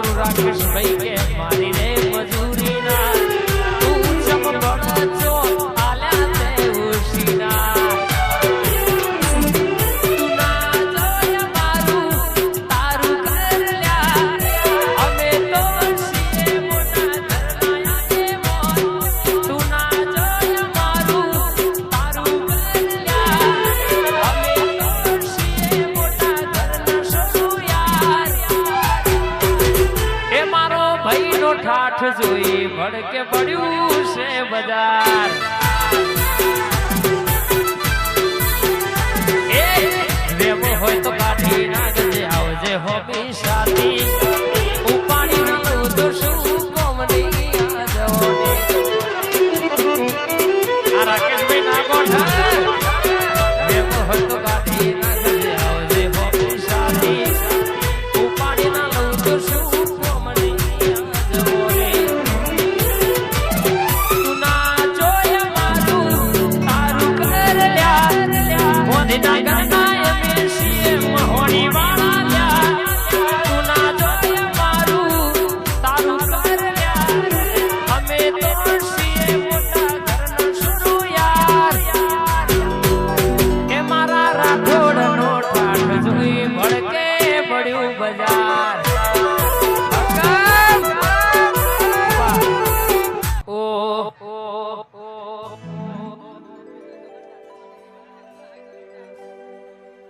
ગુરુ રાકેશ ભાઈ કે મારી રે જોઈ ભડકે પડ્યું છે બજાર. હોય તો કાઢી નાખજે આવજે હોબી સાથી.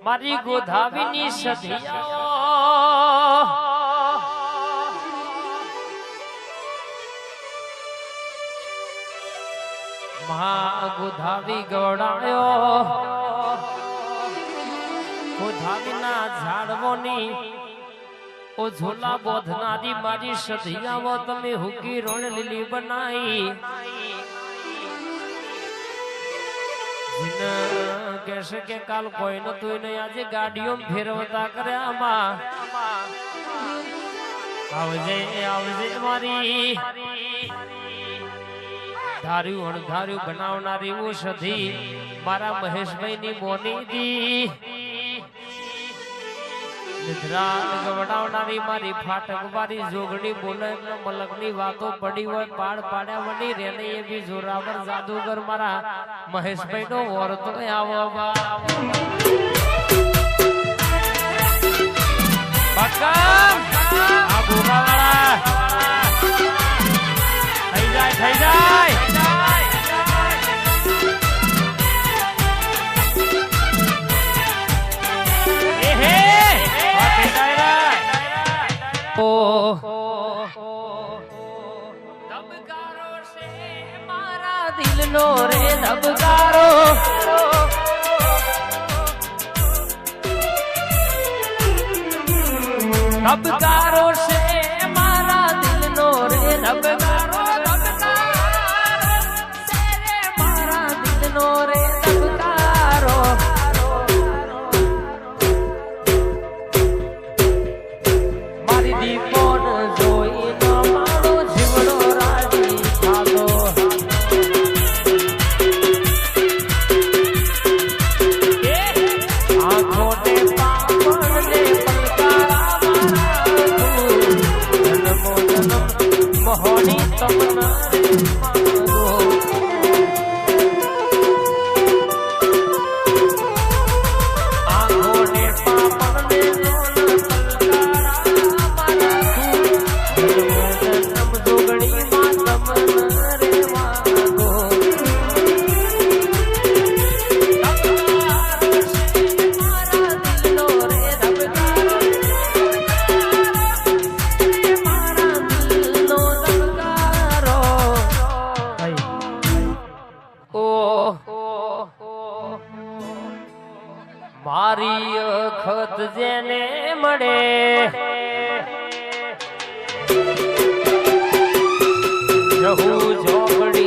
મારી ગોધાવીની સધિયા. મહા ગોધાવી ગોડાયો ગોધાવીના ઝાડવોની ઓ ઝોલા બોધનારી મારી સધિયાઓ તમે હુકી રોણ લીલી બનાઈ. જીને કહેશે કે કાલ કોઈ નતું નહીં. આજે ગાડીઓ ફેરવતા કર્યા આમાં. આવજે આવજે મારી. ધાર્યું, અણધાર્યું બનાવનારી ઔષધી મારા મહેશભાઈ ની બોની દી નિદ્રા ગવડાવનારી મારી ફાટક, મારી જોગણી બોલે મલકની વાતો પડી હોય પાડ પાડ્યા વડી રેને એ બી જોરાવર જાદુગર મારા મહેશભાઈ નો વરતો આવો બા આ દિલનો રે ધબકારો ધબકારો છે Mama. મારી અખત જેને મળે. હું ઝોપડી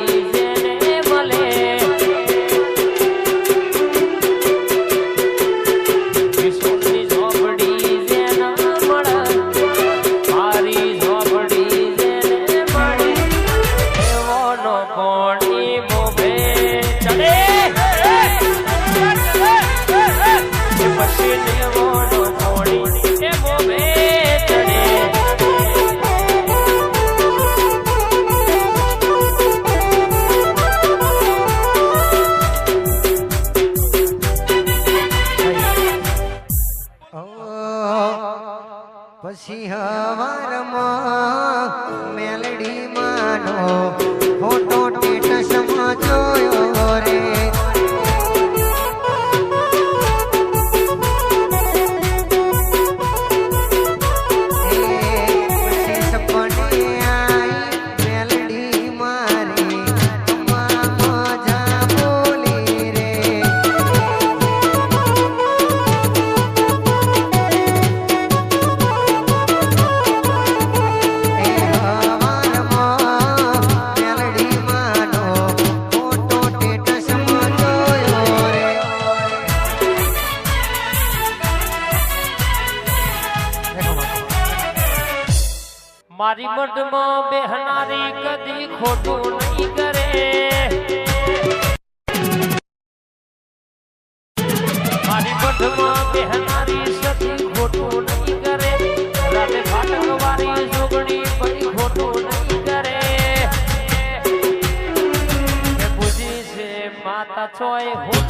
પછી હવારમાં મેલડી માનો ફોટો ટેટસમાં જોયો રે. મઢમાં બેહનારી કદી ખોટું નહીં કરે. મારી મઢમાં બેહનારી સતી ખોટું નહીં કરે. રાતે ફાટકવારી જોગણી પડી ખોટું નહીં કરે. બુજી છે માતા ચોય હું